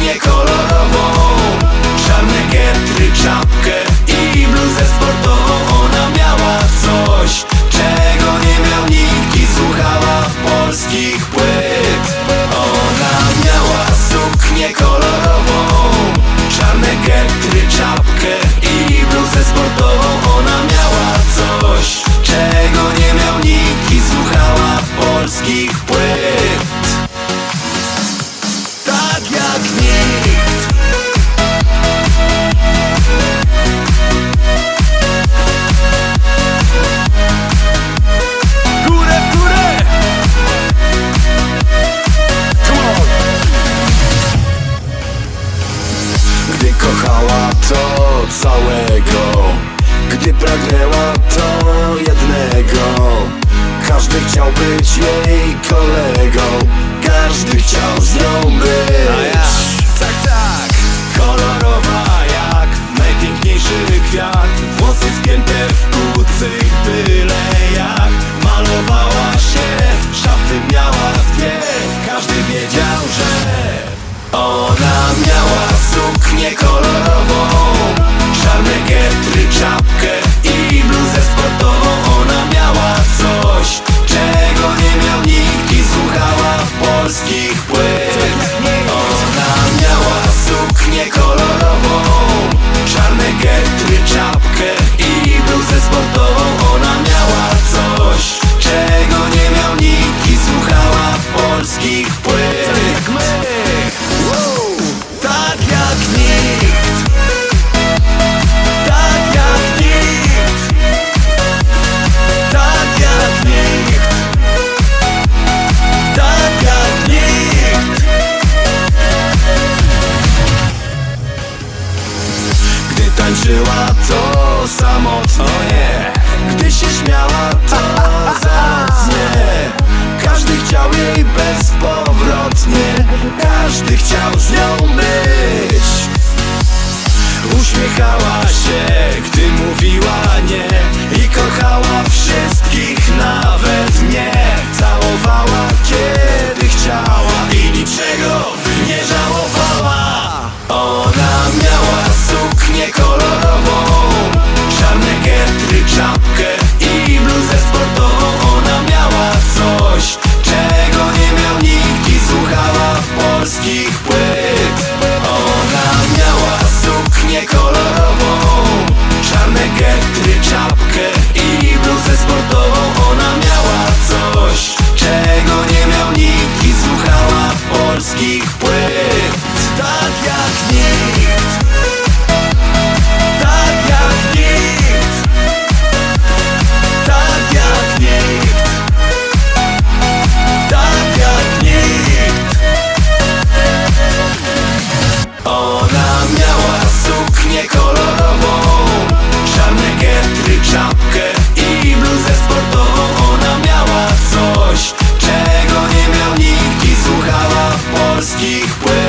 nie kończy to całego. Gdy pragnęła to jednego. Każdy chciał być jej kolegą płyt Ona miała suknię kolorową Czarne getry, czapkę Tańczyła to samotnie Gdy się śmiała to Czapkę i bluzę sportową Ona miała coś, czego nie miał nikt I słuchała polskich płyt